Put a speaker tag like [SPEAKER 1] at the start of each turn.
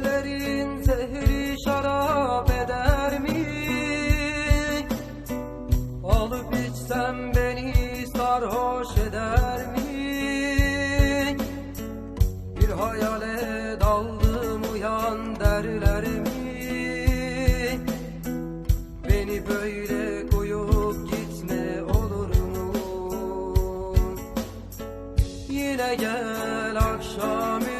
[SPEAKER 1] Ellerin zehri şarap eder mi? Alıp içsem beni sarhoş eder mi? Bir hayale daldım uyan derler mi? Beni böyle koyup gitme olur mu? Yine gel akşamü